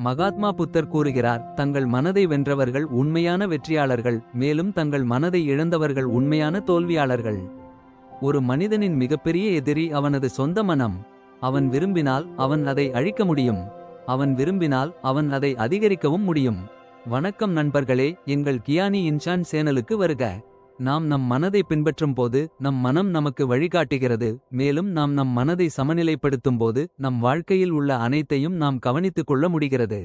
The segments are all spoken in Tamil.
மகாத்மா புத்தர் கூறுகிறார் தங்கள் மனதை வென்றவர்கள் உண்மையான வெற்றியாளர்கள் மேலும் தங்கள் மனதை இழந்தவர்கள் உண்மையான தோல்வியாளர்கள். ஒரு மனிதனின் மிகப்பெரிய எதிரி அவனது சொந்த மனம். அவன் விரும்பினால் அவன் அதை அழிக்க முடியும். அவன் விரும்பினால் அவன் அதை அதிகரிக்கவும் முடியும். வணக்கம் நண்பர்களே எங்கள் கியானி இன்சான் சேனலுக்கு வருக. நாம் நம் மனதை பின்பற்றும் போது நம் மனம் நமக்கு வழிகாட்டுகிறது. மேலும் நாம் நம் மனதை சமநிலைப்படுத்தும் போது நம் வாழ்க்கையில் உள்ள அனைத்தையும் நாம் கவனித்துக் கொள்ள முடிகிறது.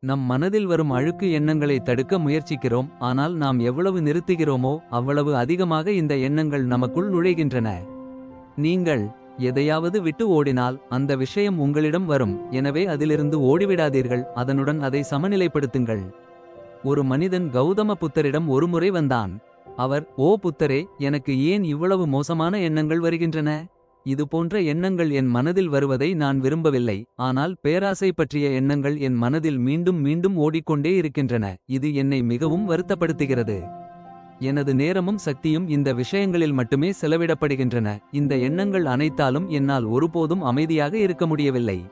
நம் மனதில் வரும் அழுக்கு எண்ணங்களை தடுக்க முயற்சிக்கிறோம். ஆனால் நாம் எவ்வளவு நிறுத்துகிறோமோ அவ்வளவு அதிகமாக இந்த எண்ணங்கள் நமக்குள் நுழைகின்றன. நீங்கள் எதையாவது விட்டு ஓடினால் அந்த விஷயம் உங்களிடம் வரும். எனவே அதிலிருந்து ஓடிவிடாதீர்கள். அதனுடன் அதை சமநிலைப்படுத்துங்கள். ஒரு மனிதன் கௌதம புத்தரிடம் ஒருமுறை வந்தான். அவர் ஓ புத்தரே எனக்கு ஏன் இவ்வளவு மோசமான எண்ணங்கள் வருகின்றன? இது போன்ற எண்ணங்கள் என் மனதில் வருவதை நான் விரும்பவில்லை. ஆனால் பேராசை பற்றிய எண்ணங்கள் என் மனதில் மீண்டும் மீண்டும் ஓடிக்கொண்டே இருக்கின்றன. இது என்னை மிகவும் வருத்தப்படுத்துகிறது. எனது நேரமும் சக்தியும் இந்த விஷயங்களில் மட்டுமே செலவிடப்படுகின்றன. இந்த எண்ணங்கள் அனைத்தாலும் என்னால் ஒருபோதும் அமைதியாக இருக்க முடியவில்லை.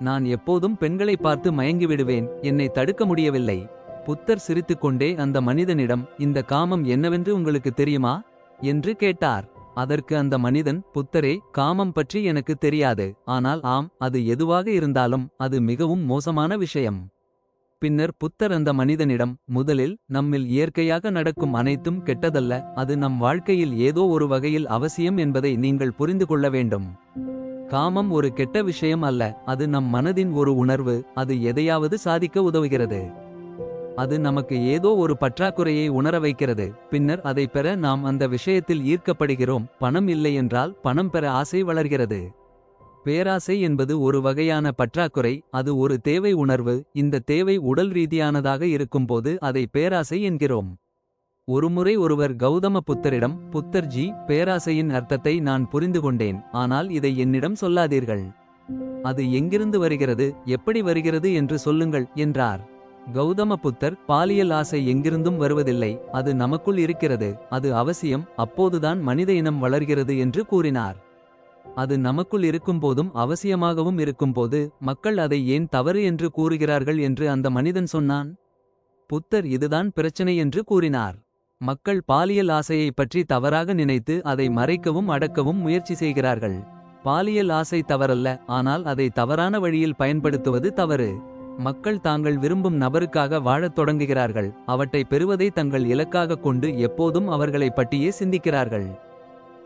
நான் எப்போதும் பெண்களை பார்த்து மயங்கிவிடுவேன். என்னை தடுக்க முடியவில்லை. புத்தர் சிரித்துக்கொண்டே அந்த மனிதனிடம் இந்த காமம் என்னவென்று உங்களுக்கு தெரியுமா? என்று கேட்டார். அதற்கு அந்த மனிதன் புத்தரே காமம் பற்றி எனக்கு தெரியாது. ஆனால் ஆம் அது எதுவாக இருந்தாலும் அது மிகவும் மோசமான விஷயம். பின்னர் புத்தர் அந்த மனிதனிடம் முதலில் நம்மில் இயற்கையாக நடக்கும் அனைத்தும் கெட்டதல்ல. அது நம் வாழ்க்கையில் ஏதோ ஒரு வகையில் அவசியம் என்பதை நீங்கள் புரிந்து கொள்ள வேண்டும். காமம் ஒரு கெட்ட விஷயம் அல்ல. அது நம் மனதின் ஒரு உணர்வு. அது எதையாவது சாதிக்க உதவுகிறது. அது நமக்கு ஏதோ ஒரு பற்றாக்குறையை உணர வைக்கிறது. பின்னர் அதை பெற நாம் அந்த விஷயத்தில் ஈர்க்கப்படுகிறோம். பணம் இல்லை என்றால் பணம் பெற ஆசை வளர்கிறது. பேராசை என்பது ஒரு வகையான பற்றாக்குறை அது ஒரு தேவை உணர்வு. இந்த தேவை உடல் ரீதியானதாக இருக்கும்போது அதை பேராசை என்கிறோம். ஒருமுறை ஒருவர் கௌதம புத்தரிடம் புத்தர்ஜி பேராசையின் அர்த்தத்தை நான் புரிந்து கொண்டேன். ஆனால் இதை என்னிடம் சொல்லாதீர்கள். அது எங்கிருந்து வருகிறது எப்படி வருகிறது என்று சொல்லுங்கள் என்றார். கௌதம புத்தர் பாலியல் ஆசை எங்கிருந்தும் வருவதில்லை. அது நமக்குள் இருக்கிறது. அது அவசியம். அப்போதுதான் மனித இனம் வளர்கிறது என்று கூறினார். அது நமக்குள் இருக்கும்போதும் அவசியமாகவும் இருக்கும்போது மக்கள் அதை ஏன் தவறு என்று கூறுகிறார்கள் என்று அந்த மனிதன் சொன்னான். புத்தர் இதுதான் பிரச்சனை என்று கூறினார். மக்கள் பாலியல் ஆசையைப் பற்றி தவறாக நினைத்து அதை மறைக்கவும் அடக்கவும் முயற்சி செய்கிறார்கள். பாலியல் ஆசை தவறல்ல. ஆனால் அதை தவறான வழியில் பயன்படுத்துவது தவறு. மக்கள் தாங்கள் விரும்பும் நபருக்காக வாழத் தொடங்குகிறார்கள். அவற்றை பெறுவதை தங்கள் இலக்காக கொண்டு எப்போதும் அவர்களை பற்றியே சிந்திக்கிறார்கள்.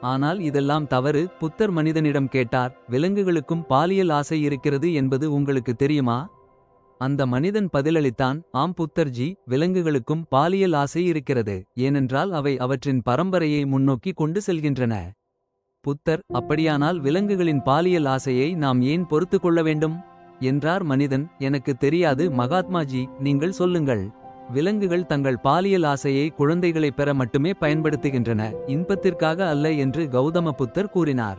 ஆனால் இதெல்லாம் தவறு புத்தர் மனிதனிடம் கேட்டார் விலங்குகளுக்கும் பாலியல் ஆசை இருக்கிறது என்பது உங்களுக்கு தெரியுமா? அந்த மனிதன் பதிலளித்தான் ஆம் புத்தர்ஜி விலங்குகளுக்கும் பாலியல் ஆசை இருக்கிறது ஏனென்றால் அவை அவற்றின் பரம்பரையை முன்னோக்கி கொண்டு செல்கின்றன. புத்தர் அப்படியானால் விலங்குகளின் பாலியல் ஆசையை நாம் ஏன் பொறுத்து கொள்ள வேண்டும்? என்றார் மனிதன். எனக்கு தெரியாது மகாத்மாஜி நீங்கள் சொல்லுங்கள். விலங்குகள் தங்கள் பாலியல் ஆசையை குழந்தைகளைப் பெற மட்டுமே பயன்படுத்துகின்றன. இன்பத்திற்காக அல்ல என்று கௌதம புத்தர் கூறினார்.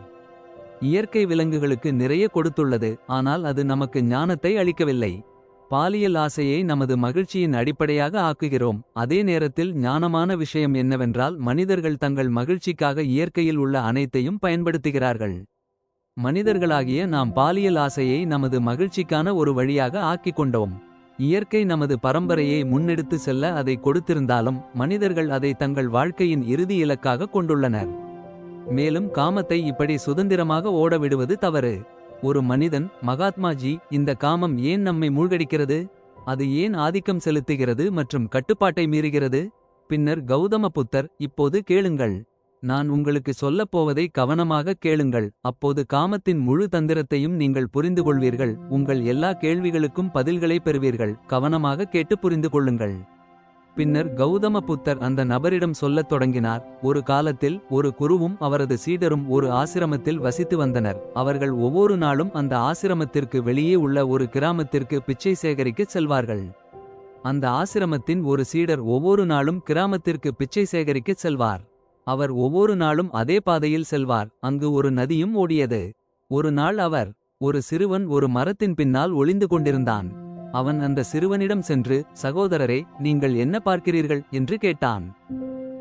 இயற்கை விலங்குகளுக்கு நிறைய கொடுத்துள்ளது. ஆனால் அது நமக்கு ஞானத்தை அளிக்கவில்லை. பாலியல் ஆசையை நமது மகிழ்ச்சியின் அடிப்படையாக ஆக்குகிறோம். அதே நேரத்தில் ஞானமான விஷயம் என்னவென்றால் மனிதர்கள் தங்கள் மகிழ்ச்சிக்காக இயற்கையில் உள்ள அனைத்தையும் பயன்படுத்துகிறார்கள். மனிதர்களாகிய நாம் பாலியல் ஆசையை நமது மகிழ்ச்சிக்கான ஒரு வழியாக ஆக்கிக் கொண்டோம். இயற்கை நமது பரம்பரையை முன்னெடுத்து செல்ல அதை கொடுத்திருந்தாலும் மனிதர்கள் அதை தங்கள் வாழ்க்கையின் இறுதி இலக்காக கொண்டுள்ளனர். மேலும் காமத்தை இப்படி சுதந்திரமாக ஓடவிடுவது தவறு. ஒரு மனிதன் மகாத்மாஜி இந்த காமம் ஏன் நம்மை மூழ்கடிக்கிறது? அது ஏன் ஆதிக்கம் செலுத்துகிறது மற்றும் கட்டுப்பாட்டை மீறுகிறது? பின்னர் கௌதம புத்தர் இப்போது கேளுங்கள். நான் உங்களுக்கு சொல்லப் போவதை கவனமாக கேளுங்கள். அப்போது காமத்தின் முழு தந்திரத்தையும் நீங்கள் புரிந்து கொள்வீர்கள் உங்கள் எல்லா கேள்விகளுக்கும் பதில்களை பெறுவீர்கள். கவனமாக கேட்டு புரிந்து கொள்ளுங்கள் பின்னர் கௌதம புத்தர் அந்த நபரிடம் சொல்லத் தொடங்கினார். ஒரு காலத்தில் ஒரு குருவும் அவரது சீடரும் ஒரு ஆசிரமத்தில் வசித்து வந்தனர். அவர்கள் ஒவ்வொரு நாளும் அந்த ஆசிரமத்திற்கு வெளியே உள்ள ஒரு கிராமத்திற்கு பிச்சை சேகரிக்கச் செல்வார்கள். அந்த ஆசிரமத்தின் ஒரு சீடர் ஒவ்வொரு நாளும் கிராமத்திற்கு பிச்சை சேகரிக்கச் செல்வார். அவர் ஒவ்வொரு நாளும் அதே பாதையில் செல்வார். அங்கு ஒரு நதியும் ஓடியது. ஒரு நாள் அவர் ஒரு சிறுவன் ஒரு மரத்தின் பின்னால் ஒளிந்து கொண்டிருந்தான். அவன் அந்த சிறுவனிடம் சென்று சகோதரரே நீங்கள் என்ன பார்க்கிறீர்கள்? என்று கேட்டான்.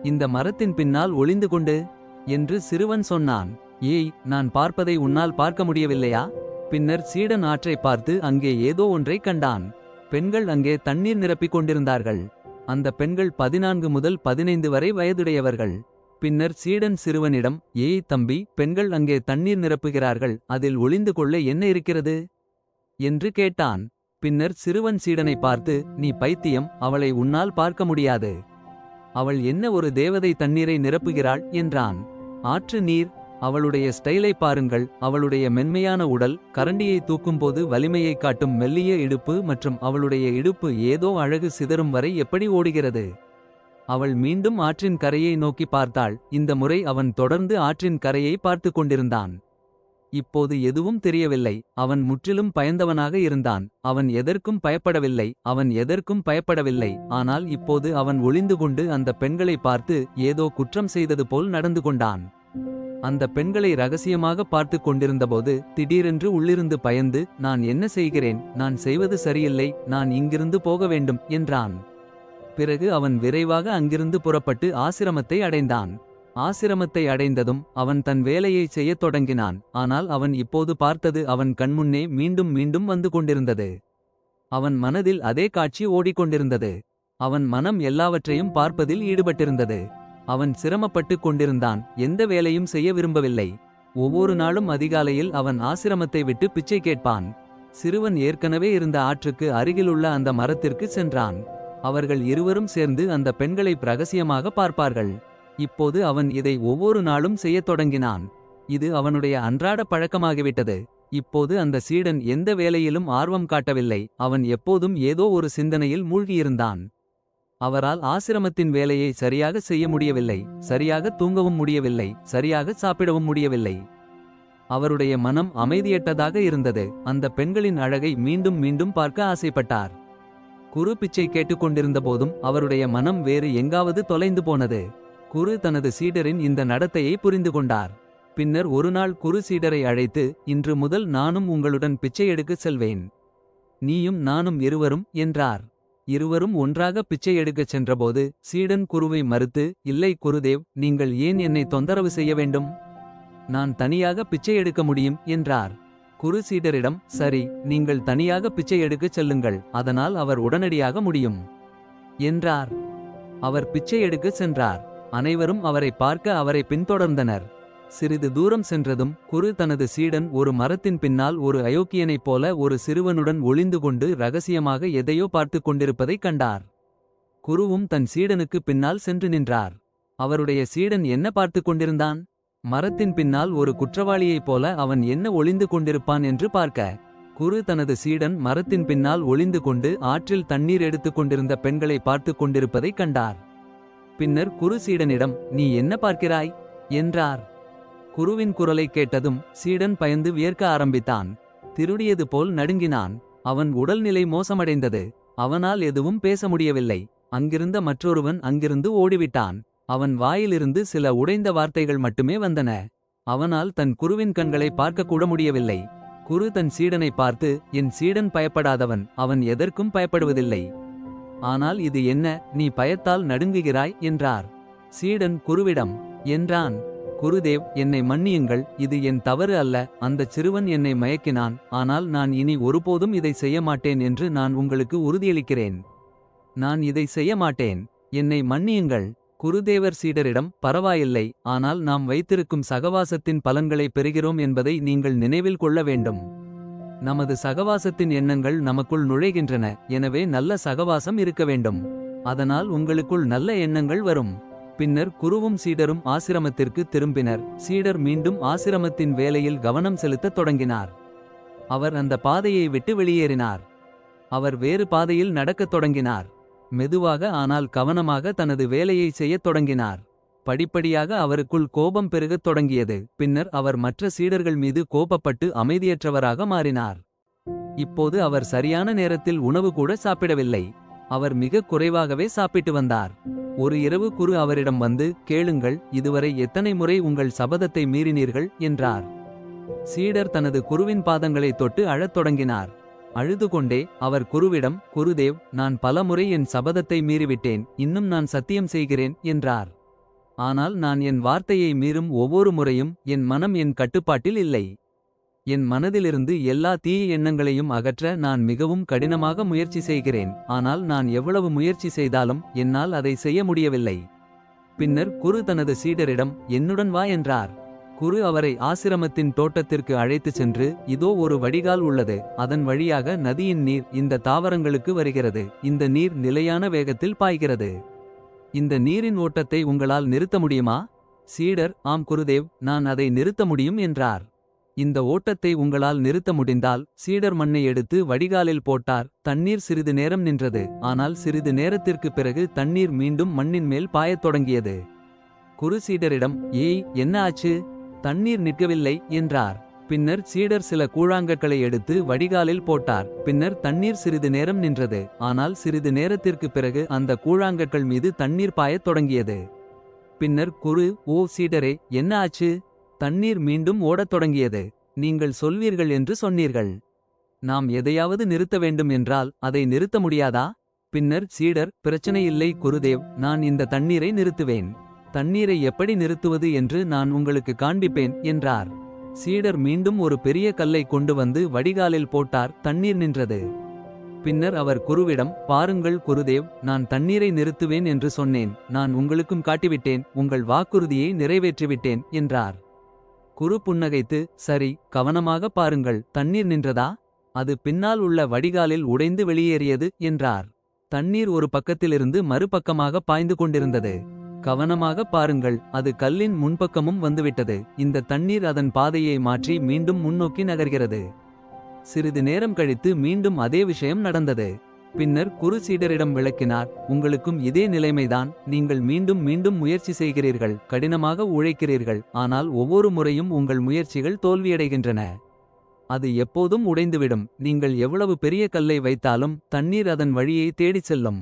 இந்த மரத்தின் பின்னால் ஒளிந்து கொண்டு என்று சிறுவன் சொன்னான். ஏய் நான் பார்ப்பதை உன்னால் பார்க்க முடியவில்லையா? பின்னர் சீடன் ஆற்றைப் பார்த்து அங்கே ஏதோ ஒன்றைக் கண்டான். பெண்கள் அங்கே தண்ணீர் நிரப்பிக் கொண்டிருந்தார்கள். அந்த பெண்கள் பதினான்கு முதல் பதினைந்து வரை வயதுடையவர்கள். பின்னர் சீடன் சிறுவனிடம் ஏய் தம்பி பெண்கள் அங்கே தண்ணீர் நிரப்புகிறார்கள் அதில் ஒளிந்து கொள்ள என்ன இருக்கிறது? என்று கேட்டான். பின்னர் சிறுவன் சீடனை பார்த்து நீ பைத்தியம் அவளை உன்னால் பார்க்க முடியாது. அவள் என்ன ஒரு தேவதை தண்ணீரை நிரப்புகிறாள்? என்றான். ஆற்று நீர் அவளுடைய ஸ்டைலை பாருங்கள் அவளுடைய மென்மையான உடல் கரண்டியை தூக்கும்போது வலிமையை காட்டும் மெல்லிய இடுப்பு மற்றும் அவளுடைய இடுப்பு ஏதோ அழகு சிதறும் வரை எப்படி ஓடுகிறது? அவள் மீண்டும் ஆற்றின் கரையை நோக்கி பார்த்தாள். இந்த முறை அவன் தொடர்ந்து ஆற்றின் கரையை பார்த்து கொண்டிருந்தான். இப்போது எதுவும் தெரியவில்லை. அவன் முற்றிலும் பயந்தவனாக இருந்தான். அவன் எதற்கும் பயப்படவில்லை. அவன் எதற்கும் பயப்படவில்லை. ஆனால் இப்போது அவன் ஒளிந்து கொண்டு அந்த பெண்களை பார்த்து ஏதோ குற்றம் செய்தது போல் நடந்து கொண்டான். அந்த பெண்களை ரகசியமாக பார்த்து கொண்டிருந்தபோது திடீரென்று உள்ளிருந்து பயந்து நான் என்ன செய்கிறேன்? நான் செய்வது சரியில்லை. நான் இங்கிருந்து போக வேண்டும் என்றான். பிறகு அவன் விரைவாக அங்கிருந்து புறப்பட்டு ஆசிரமத்தை அடைந்தான். ஆசிரமத்தை அடைந்ததும் அவன் தன் வேலையைச் செய்யத் தொடங்கினான். ஆனால் அவன் இப்போது பார்த்தது அவன் கண்முன்னே மீண்டும் மீண்டும் வந்து கொண்டிருந்தது. அவன் மனதில் அதே காட்சி ஓடிக்கொண்டிருந்தது. அவன் மனம் எல்லாவற்றையும் பார்ப்பதில் ஈடுபட்டிருந்தது. அவன் சிரமப்பட்டு கொண்டிருந்தான். எந்த வேலையும் செய்ய விரும்பவில்லை. ஒவ்வொரு நாளும் அதிகாலையில் அவன் ஆசிரமத்தை விட்டு பிச்சை கேட்பான். சிறுவன் ஏற்கனவே இருந்த ஆற்றுக்கு அருகிலுள்ள அந்த மரத்திற்கு சென்றான். அவர்கள் இருவரும் சேர்ந்து அந்த பெண்களை ரகசியமாக பார்ப்பார்கள். இப்போது அவன் இதை ஒவ்வொரு நாளும் செய்யத் தொடங்கினான். இது அவனுடைய அன்றாட பழக்கமாகிவிட்டது. இப்போது அந்த சீடன் எந்த வேலையிலும் ஆர்வம் காட்டவில்லை. அவன் எப்போதும் ஏதோ ஒரு சிந்தனையில் மூழ்கியிருந்தான். அவரால் ஆசிரமத்தின் வேலையை சரியாக செய்ய முடியவில்லை. சரியாக தூங்கவும் முடியவில்லை. சரியாக சாப்பிடவும் முடியவில்லை. அவருடைய மனம் அமைதியற்றதாக இருந்தது. அந்த பெண்களின் அழகை மீண்டும் மீண்டும் பார்க்க ஆசைப்பட்டார். குரு பிச்சை கேட்டுக்கொண்டிருந்த போதும் அவருடைய மனம் வேறு எங்காவது தொலைந்து போனது. குரு தனது சீடரின் இந்த நடத்தையை புரிந்து கொண்டார். பின்னர் ஒருநாள் குரு சீடரை அழைத்து இன்று முதல் நானும் உங்களுடன் பிச்சை எடுக்கச் செல்வேன். நீயும் நானும் இருவரும் என்றார். இருவரும் ஒன்றாக பிச்சை எடுக்கச் சென்றபோது சீடன் குருவை மறுத்து இல்லை குருதேவ் நீங்கள் ஏன் என்னை தொந்தரவு செய்ய வேண்டும்? நான் தனியாக பிச்சை எடுக்க முடியும் என்றார். குரு சீடரிடம் சரி நீங்கள் தனியாக பிச்சை எடுக்கச் செல்லுங்கள் அதனால் அவர் உடனடியாக முடியும். என்றார். அவர் பிச்சை எடுக்கச் சென்றார். அனைவரும் அவரை பார்க்க அவரை பின்தொடர்ந்தனர். சிறிது தூரம் சென்றதும் குரு தனது சீடன் ஒரு மரத்தின் பின்னால் ஒரு அயோக்கியனைப் போல ஒரு சிறுவனுடன் ஒளிந்து கொண்டு ரகசியமாக எதையோ பார்த்து கொண்டிருப்பதைக் கண்டார். குருவும் தன் சீடனுக்கு பின்னால் சென்று நின்றார். அவருடைய சீடன் என்ன பார்த்து கொண்டிருந்தான்? மரத்தின் பின்னால் ஒரு குற்றவாளியைப் போல அவன் என்ன ஒளிந்து கொண்டிருப்பான் என்று பார்க்க. குரு தனது சீடன் மரத்தின் பின்னால் ஒளிந்து கொண்டு ஆற்றில் தண்ணீர் எடுத்துக் கொண்டிருந்த பெண்களை பார்த்து கொண்டிருப்பதைக் கண்டார். பின்னர் குரு சீடனிடம் நீ என்ன பார்க்கிறாய்? என்றார். குருவின் குரலைக் கேட்டதும் சீடன் பயந்து வியர்க்க ஆரம்பித்தான். திருடியது போல் நடுங்கினான். அவன் உடல்நிலை மோசமடைந்தது. அவனால் எதுவும் பேச முடியவில்லை. அங்கிருந்த மற்றொருவன் அங்கிருந்து ஓடிவிட்டான். அவன் வாயிலிருந்து சில உடைந்த வார்த்தைகள் மட்டுமே வந்தன. அவனால் தன் குருவின் கண்களை பார்க்கக்கூட முடியவில்லை. குரு தன் சீடனை பார்த்து என் சீடன் பயப்படாதவன் அவன் எதற்கும் பயப்படுவதில்லை. ஆனால் இது என்ன நீ பயத்தால் நடுங்குகிறாய்? என்றார். சீடன் குருவிடம் என்றான். குருதேவ் என்னை மன்னியுங்கள் இது என் தவறு அல்ல. அந்தச் சிறுவன் என்னை மயக்கினான். ஆனால் நான் இனி ஒருபோதும் இதை செய்ய மாட்டேன் என்று நான் உங்களுக்கு உறுதியளிக்கிறேன். நான் இதை செய்ய மாட்டேன். என்னை மன்னியுங்கள். குருதேவர் சீடரிடம் பரவாயில்லை ஆனால் நாம் வைத்திருக்கும் சகவாசத்தின் பலன்களை பெறுகிறோம் என்பதை நீங்கள் நினைவில் கொள்ள வேண்டும். நமது சகவாசத்தின் எண்ணங்கள் நமக்குள் நுழைகின்றன எனவே நல்ல சகவாசம் இருக்க வேண்டும். அதனால் உங்களுக்குள் நல்ல எண்ணங்கள் வரும். பின்னர் குருவும் சீடரும் ஆசிரமத்திற்கு திரும்பினர். சீடர் மீண்டும் ஆசிரமத்தின் வேலையில் கவனம் செலுத்தத் தொடங்கினார். அவர் அந்த பாதையை விட்டு வெளியேறினார். அவர் வேறு பாதையில் நடக்கத் தொடங்கினார். மெதுவாக ஆனால் கவனமாக தனது வேலையை செய்யத் தொடங்கினார். படிப்படியாக அவருக்குள் கோபம் பெருகத் தொடங்கியது. பின்னர் அவர் மற்ற சீடர்கள் மீது கோபப்பட்டு அமைதியற்றவராக மாறினார். இப்போது அவர் சரியான நேரத்தில் உணவு கூட சாப்பிடவில்லை. அவர் மிக குறைவாகவே சாப்பிட்டு வந்தார். ஒரு இரவு குரு அவரிடம் வந்து கேளுங்கள் இதுவரை எத்தனை முறை உங்கள் சபதத்தை மீறினீர்கள்? என்றார். சீடர் தனது குருவின் பாதங்களை தொட்டு அழத் தொடங்கினார். அழுது கொண்டே அவர் குருவிடம் குருதேவ் நான் பலமுறை என் சபதத்தை மீறிவிட்டேன் இன்னும் நான் சத்தியம் செய்கிறேன் என்றார். ஆனால் நான் என் வார்த்தையை மீறும் ஒவ்வொரு முறையும் என் மனம் என் கட்டுப்பாட்டில் இல்லை. என் மனதிலிருந்து எல்லா தீய எண்ணங்களையும் அகற்ற நான் மிகவும் கடினமாக முயற்சி செய்கிறேன் ஆனால் நான் எவ்வளவு முயற்சி செய்தாலும் என்னால் அதை செய்ய முடியவில்லை. பின்னர் குரு தனது சீடரிடம் என்னுடன் வா என்றார். குரு அவரை ஆசிரமத்தின் தோட்டத்திற்கு அழைத்துச் சென்று இதோ ஒரு வடிகால் உள்ளது. அதன் வழியாக நதியின் நீர் இந்த தாவரங்களுக்கு வருகிறது. இந்த நீர் நிலையான வேகத்தில் பாய்கிறது. இந்த நீரின் ஓட்டத்தை உங்களால் நிறுத்த முடியுமா? சீடர் ஆம் குருதேவ் நான் அதை நிறுத்த முடியும் என்றார். இந்த ஓட்டத்தை உங்களால் நிறுத்த முடிந்தால் சீடர் மண்ணை எடுத்து வடிகாலில் போட்டார். தண்ணீர் சிறிது நேரம் நின்றது. ஆனால் சிறிது நேரத்திற்குப் பிறகு தண்ணீர் மீண்டும் மண்ணின் மேல் பாயத் தொடங்கியது. குரு சீடரிடம் ஏய் என்ன ஆச்சு? தண்ணீர் நிற்கவில்லை என்றார். பின்னர் சீடர் சில கூழாங்கற்களை எடுத்து வடிகாலில் போட்டார். பின்னர் தண்ணீர் சிறிது நேரம் நின்றது. ஆனால் சிறிது நேரத்திற்குப் பிறகு அந்த கூழாங்கற்கள் மீது தண்ணீர் பாயத் தொடங்கியது. பின்னர் குரு ஓ சீடரே என்ன ஆச்சு? தண்ணீர் மீண்டும் ஓடத் தொடங்கியது. நீங்கள் சொல்வீர்கள் என்று சொன்னீர்கள். நாம் எதையாவது நிறுத்த வேண்டும் என்றால் அதை நிறுத்த முடியாதா? பின்னர் சீடர் பிரச்சனையில்லை குருதேவ் நான் இந்த தண்ணீரை நிறுத்துவேன். தண்ணீரை எப்படி நிறுத்துவது என்று நான் உங்களுக்கு காண்பிப்பேன் என்றார். சீடர் மீண்டும் ஒரு பெரிய கல்லை கொண்டு வந்து வடிகாலில் போட்டார் தண்ணீர் நின்றது. பின்னர் அவர் குருவிடம் பாருங்கள் குருதேவ் நான் தண்ணீரை நிறுத்துவேன் என்று சொன்னேன் நான் உங்களுக்கும் காட்டிவிட்டேன் உங்கள் வாக்குறுதியை நிறைவேற்றிவிட்டேன் என்றார். குரு புன்னகைத்து சரி கவனமாக பாருங்கள் தண்ணீர் நின்றதா? அது பின்னால் உள்ள வடிகாலில் உடைந்து வெளியேறியது என்றார். தண்ணீர் ஒரு பக்கத்திலிருந்து மறுபக்கமாக பாய்ந்து கொண்டிருந்தது. கவனமாக பாருங்கள் அது கல்லின் முன்பக்கமும் வந்துவிட்டது. இந்த தண்ணீர் அதன் பாதையை மாற்றி மீண்டும் முன்னோக்கி நகர்கிறது. சிறிது நேரம் கழித்து மீண்டும் அதே விஷயம் நடந்தது. பின்னர் குரு சீடரிடம் விளக்கினார் உங்களுக்கும் இதே நிலைமைதான் நீங்கள் மீண்டும் மீண்டும் முயற்சி செய்கிறீர்கள் கடினமாக உழைக்கிறீர்கள் ஆனால் ஒவ்வொரு முறையும் உங்கள் முயற்சிகள் தோல்வியடைகின்றன. அது எப்போதும் உடைந்துவிடும் நீங்கள் எவ்வளவு பெரிய கல்லை வைத்தாலும் தண்ணீர் அதன் வழியை தேடிச் செல்லும்.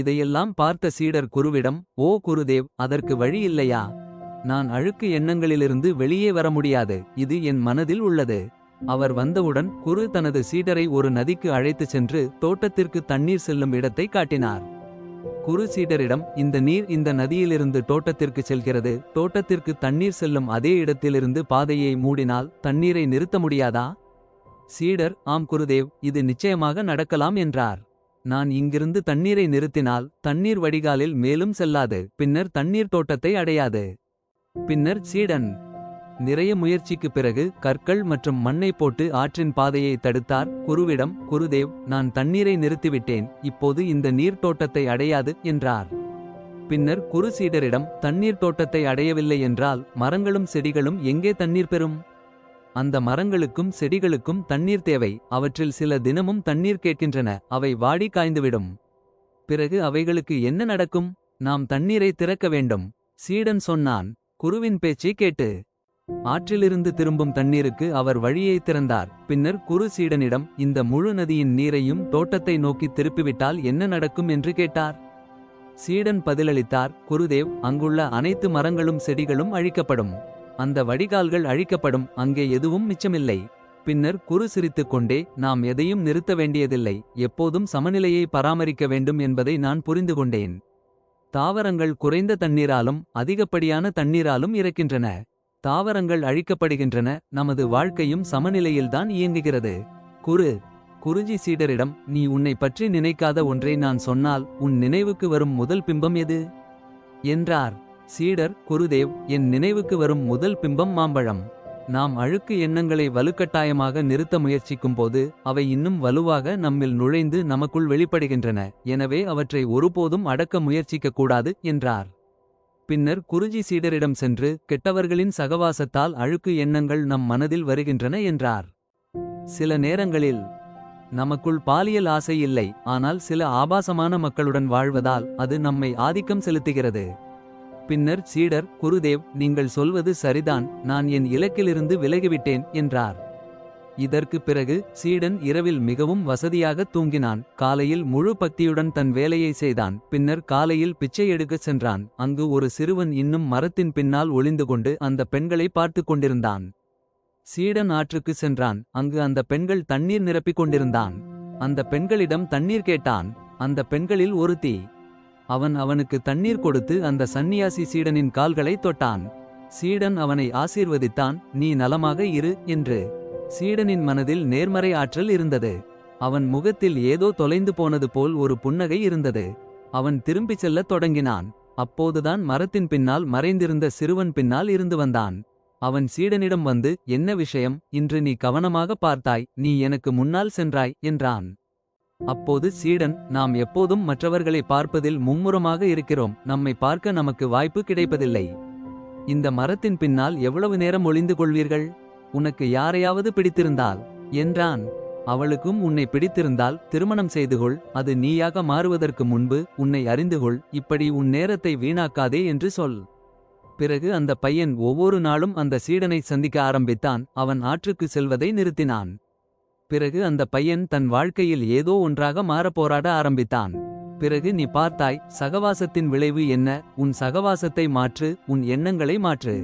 இதையெல்லாம் பார்த்த சீடர் குருவிடம் ஓ குருதேவ் அதற்கு வழி இல்லையா? நான் அழுக்கு எண்ணங்களிலிருந்து வெளியே வர முடியாது இது என் மனதில் உள்ளது. அவர் வந்தவுடன் குரு தனது சீடரை ஒரு நதிக்கு அழைத்துச் சென்று தோட்டத்திற்கு தண்ணீர் செல்லும் இடத்தை காட்டினார். குரு சீடரிடம் இந்த நீர் இந்த நதியிலிருந்து தோட்டத்திற்கு செல்கிறது தோட்டத்திற்கு தண்ணீர் செல்லும் அதே இடத்திலிருந்து பாதையை மூடினால் தண்ணீரை நிறுத்த முடியாதா? சீடர் ஆம் குருதேவ் இது நிச்சயமாக நடக்கலாம் என்றார். நான் இங்கிருந்து தண்ணீரை நிறுத்தினால் தண்ணீர் வடிகாலில் மேலும் செல்லாது பின்னர் தண்ணீர் தோட்டத்தை அடையாது. பின்னர் சீடன். நிறைய முயற்சிக்கு பிறகு கற்கள் மற்றும் மண்ணை போட்டு ஆற்றின் பாதையை தடுத்தார். குருவிடம் குருதேவ் நான் தண்ணீரை நிறுத்திவிட்டேன் இப்போது இந்த நீர் தோட்டத்தை அடையாது என்றார். பின்னர் குரு சீடரிடம் தண்ணீர் தோட்டத்தை அடையவில்லை என்றால் மரங்களும் செடிகளும் எங்கே தண்ணீர் பெறும்? அந்த மரங்களுக்கும் செடிகளுக்கும் தண்ணீர் தேவை. அவற்றில் சில தினமும் தண்ணீர் கேட்கின்றன. அவை வாடி காய்ந்துவிடும். பிறகு அவைகளுக்கு என்ன நடக்கும்? நாம் தண்ணீரை திறக்க வேண்டும். சீடன் சொன்னான். குருவின் பேச்சை கேட்டு. ஆற்றிலிருந்து திரும்பும் தண்ணீருக்கு அவர் வழியை திறந்தார். பின்னர் குரு சீடனிடம் இந்த முழு நதியின் நீரையும் தோட்டத்தை நோக்கி திருப்பிவிட்டால் என்ன நடக்கும் என்று கேட்டார். சீடன் பதிலளித்தார். குருதேவ் அங்குள்ள அனைத்து மரங்களும் செடிகளும் அழிக்கப்படும். அந்த வடிகால்கள் அழிக்கப்படும் அங்கே எதுவும் மிச்சமில்லை. பின்னர் குரு சிரித்துக் கொண்டே நாம் எதையும் நிறுத்த வேண்டியதில்லை எப்போதும் சமநிலையை பராமரிக்க வேண்டும் என்பதை நான் புரிந்து கொண்டேன். தாவரங்கள் குறைந்த தண்ணீராலும் அதிகப்படியான தண்ணீராலும் இறக்கின்றன. தாவரங்கள் அழிக்கப்படுகின்றன நமது வாழ்க்கையும் சமநிலையில்தான் இயங்குகிறது. குரு குருஜி சீடரிடம் நீ உன்னை பற்றி நினைக்காத ஒன்றை நான் சொன்னால் உன் நினைவுக்கு வரும் முதல் பிம்பம் எது? என்றார். சீடர் குருதேவ் என் நினைவுக்கு வரும் முதல் பிம்பம் மாம்பழம். நாம் அழுக்கு எண்ணங்களை வலுக்கட்டாயமாக நிறுத்த முயற்சிக்கும்போது அவை இன்னும் வலுவாக நம்மில் நுழைந்து நமக்குள் வெளிப்படுகின்றன. எனவே அவற்றை ஒருபோதும் அடக்க முயற்சிக்க கூடாது என்றார். பின்னர் குருஜி சீடரிடம் சென்று கெட்டவர்களின் சகவாசத்தால் அழுக்கு எண்ணங்கள் நம் மனதில் வருகின்றன என்றார். சில நேரங்களில் நமக்குள் பாலியல் ஆசை இல்லை ஆனால் சில ஆபாசமான மக்களுடன் வாழ்வதால் அது நம்மை ஆதிக்கம் செலுத்துகிறது. பின்னர் சீடர் குருதேவ் நீங்கள் சொல்வது சரிதான் நான் என் இலக்கிலிருந்து விலகிவிட்டேன் என்றார். இதற்கு பிறகு சீடன் இரவில் மிகவும் வசதியாக தூங்கினான். காலையில் முழு பக்தியுடன் தன் வேலையை செய்தான். பின்னர் காலையில் பிச்சை எடுக்கச் சென்றான். அங்கு ஒரு சிறுவன் இன்னும் மரத்தின் பின்னால் ஒளிந்து கொண்டு அந்த பெண்களை பார்த்து கொண்டிருந்தான். சீடன் ஆற்றுக்கு சென்றான். அங்கு அந்த பெண்கள் தண்ணீர் நிரப்பிக் கொண்டிருந்தான். அந்த பெண்களிடம் தண்ணீர் கேட்டான். அந்த பெண்களில் ஒருத்தி அவன் அவனுக்கு தண்ணீர் கொடுத்து அந்த சந்நியாசி சீடனின் கால்களை தொட்டான். சீடன் அவனை ஆசீர்வதித்தான் நீ நலமாக இரு என்று. சீடனின் மனதில் நேர்மறை ஆற்றல் இருந்தது. அவன் முகத்தில் ஏதோ தொலைந்து போனது போல் ஒரு புன்னகை இருந்தது. அவன் திரும்பிச் செல்லத் தொடங்கினான். அப்போதுதான் மரத்தின் பின்னால் மறைந்திருந்த சிறுவன் பின்னால் இருந்து வந்தான். அவன் சீடனிடம் வந்து என்ன விஷயம்? இன்று நீ கவனமாக பார்த்தாய் நீ எனக்கு முன்னால் சென்றாய் என்றான். அப்போது சீடன் நாம் எப்போதும் மற்றவர்களை பார்ப்பதில் மும்முரமாக இருக்கிறோம். நம்மை பார்க்க நமக்கு வாய்ப்பு கிடைப்பதில்லை. இந்த மரத்தின் பின்னால் எவ்வளவு நேரம் ஒளிந்து கொள்வீர்கள்? உனக்கு யாரையாவது பிடித்திருந்தால்? என்றான். அவளுக்கும் உன்னை பிடித்திருந்தால் திருமணம் செய்துகொள் அது நீயாக மாறுவதற்கு முன்பு உன்னை அறிந்துகொள் இப்படி உன் நேரத்தை வீணாக்காதே என்று சொல். பிறகு அந்த பையன் ஒவ்வொரு நாளும் அந்த சீடனை சந்திக்க ஆரம்பித்தான். அவன் ஆற்றுக்கு செல்வதை நிறுத்தினான். பிறகு அந்த பையன் தன் வாழ்க்கையில் ஏதோ ஒன்றாக மாறப் போராட ஆரம்பித்தான். பிறகு நீ பார்த்தாய் சகவாசத்தின் விளைவு என்ன? உன் சகவாசத்தை மாற்று உன் எண்ணங்களை மாற்று.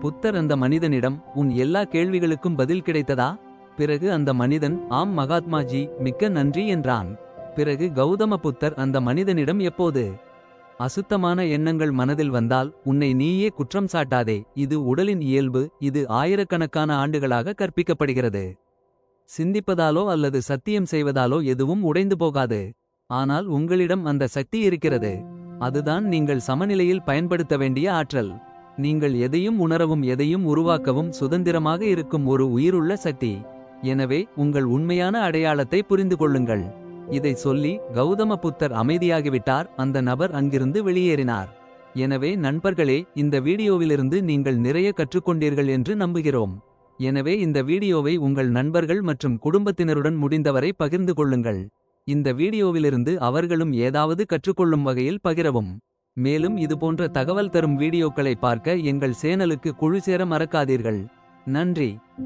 புத்தர் அந்த மனிதனிடம் உன் எல்லா கேள்விகளுக்கும் பதில் கிடைத்ததா? பிறகு அந்த மனிதன் ஆம் மகாத்மாஜி மிக்க நன்றி என்றான். பிறகு கௌதம புத்தர் அந்த மனிதனிடம் எப்போது? அசுத்தமான எண்ணங்கள் மனதில் வந்தால் உன்னை நீயே குற்றம் சாட்டாதே. இது உடலின் இயல்பு இது ஆயிரக்கணக்கான ஆண்டுகளாக கற்பிக்கப்படுகிறது. சிந்திப்பதாலோ அல்லது சத்தியம் செய்வதாலோ எதுவும் உடைந்து போகாது. ஆனால் உங்களிடம் அந்த சக்தி இருக்கிறது. அதுதான் நீங்கள் சமநிலையில் பயன்படுத்த வேண்டிய ஆற்றல். நீங்கள் எதையும் உணரவும் எதையும் உருவாக்கவும் சுதந்திரமாக இருக்கும் ஒரு உயிருள்ள சக்தி. எனவே உங்கள் உண்மையான அடையாளத்தை புரிந்து கொள்ளுங்கள். இதை சொல்லி கௌதம புத்தர் அமைதியாகிவிட்டார். அந்த நபர் அங்கிருந்து வெளியேறினார். எனவே நண்பர்களே இந்த வீடியோவிலிருந்து நீங்கள் நிறைய கற்றுக்கொண்டீர்கள் என்று நம்புகிறோம். எனவே இந்த வீடியோவை உங்கள் நண்பர்கள் மற்றும் குடும்பத்தினருடன் முடிந்தவரை பகிர்ந்து கொள்ளுங்கள். இந்த வீடியோவிலிருந்து அவர்களும் ஏதாவது கற்றுக்கொள்ளும் வகையில் பகிரவும். மேலும் இதுபோன்ற தகவல் தரும் வீடியோக்களை பார்க்க எங்கள் சேனலுக்கு குழு சேர மறக்காதீர்கள். நன்றி.